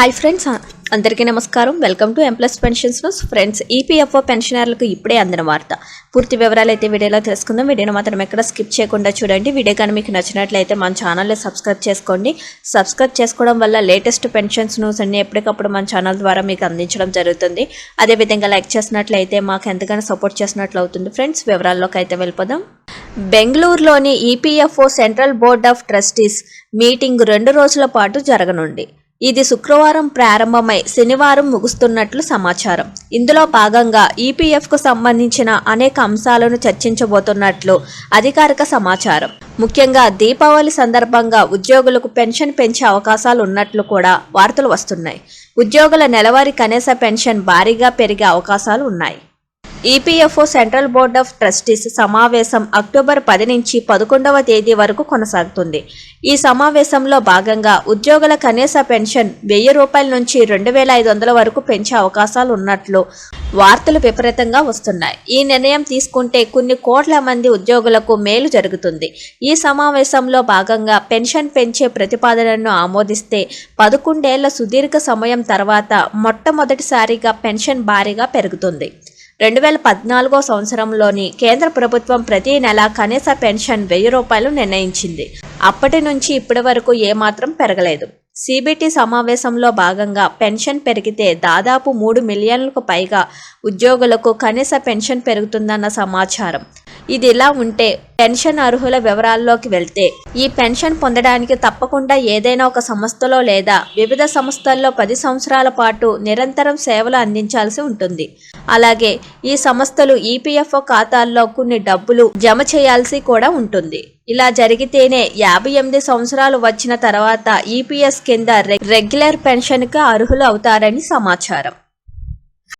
Hi friends అందరికీ నమస్కారం. Welcome to employees pensions news friends EPFO పెన్షనర్లకు ఇప్పుడే అందిన వార్త. పూర్తి వివరాలు అయితే వీడియోలో తెలుసుకుందాం. వీడియోని మాత్రం ఎక్కడ స్కిప్ చేయకుండా చూడండి. వీడియో కానీ మీకు నచ్చినట్లయితే మన ఛానల్ని సబ్స్క్రైబ్ చేసుకోండి. సబ్స్క్రైబ్ చేసుకోవడం వల్ల లేటెస్ట్ పెన్షన్స్ న్యూస్ అన్ని ఎప్పటికప్పుడు మన ఛానల్ ద్వారా మీకు అందించడం జరుగుతుంది. అదేవిధంగా లైక్ చేసినట్లయితే మాకు ఎంతగానో సపోర్ట్ చేసినట్లు అవుతుంది. ఫ్రెండ్స్ వివరాల్లోకి అయితే వెళ్ళిపోదాం. బెంగళూరులోని EPFO central board of trustees meeting రెండు రోజుల పాటు జరగనుంది. ఇది శుక్రవారం ప్రారంభమై శనివారం ముగుస్తున్నట్లు సమాచారం. ఇందులో భాగంగా ఈపీఎఫ్కు సంబంధించిన అనేక అంశాలను చర్చించబోతున్నట్లు అధికారిక సమాచారం. ముఖ్యంగా దీపావళి సందర్భంగా ఉద్యోగులకు పెన్షన్ పెంచే అవకాశాలు ఉన్నట్లు కూడా వార్తలు వస్తున్నాయి. ఉద్యోగుల నెలవారీ కనీస పెన్షన్ భారీగా పెరిగే అవకాశాలు ఉన్నాయి. EPFO central board of trustees సమావేశం అక్టోబర్ పది నుంచి పదకొండవ తేదీ వరకు కొనసాగుతుంది. ఈ సమావేశంలో భాగంగా ఉద్యోగుల కనీస పెన్షన్ వెయ్యి రూపాయల నుంచి రెండు వేల ఐదు వందల వరకు పెంచే అవకాశాలు ఉన్నట్లు వార్తలు విపరీతంగా వస్తున్నాయి. ఈ నిర్ణయం తీసుకుంటే కొన్ని కోట్ల మంది ఉద్యోగులకు మేలు జరుగుతుంది. ఈ సమావేశంలో భాగంగా పెన్షన్ పెంచే ప్రతిపాదనను ఆమోదిస్తే పదకొండేళ్ళ సుదీర్ఘ సమయం తర్వాత మొట్టమొదటిసారిగా పెన్షన్ భారీగా పెరుగుతుంది. రెండు వేల పద్నాలుగో సంవత్సరంలోని కేంద్ర ప్రభుత్వం ప్రతి నెల కనీస పెన్షన్ వెయ్యి రూపాయలు నిర్ణయించింది. అప్పటి నుంచి ఇప్పటి వరకు ఏమాత్రం పెరగలేదు. సిబిటి సమావేశంలో భాగంగా పెన్షన్ పెరిగితే దాదాపు మూడు మిలియన్లకు పైగా ఉద్యోగులకు కనీస పెన్షన్ పెరుగుతుందన్న సమాచారం. ఇది ఇలా ఉంటే పెన్షన్ అర్హుల వివరాల్లోకి వెళ్తే ఈ పెన్షన్ పొందడానికి తప్పకుండా ఏదైనా ఒక సంస్థలో లేదా వివిధ సంస్థల్లో పది సంవత్సరాల పాటు నిరంతరం సేవలు అందించాల్సి ఉంటుంది. అలాగే ఈ సంస్థలు ఈపీఎఫ్ఓ ఖాతాల్లో కొన్ని డబ్బులు జమ చేయాల్సి కూడా ఉంటుంది. ఇలా జరిగితేనే యాభై ఎనిమిది సంవత్సరాలు వచ్చిన తర్వాత ఈపీఎస్ కింద రెగ్యులర్ పెన్షన్కి అర్హులు అవుతారని సమాచారం.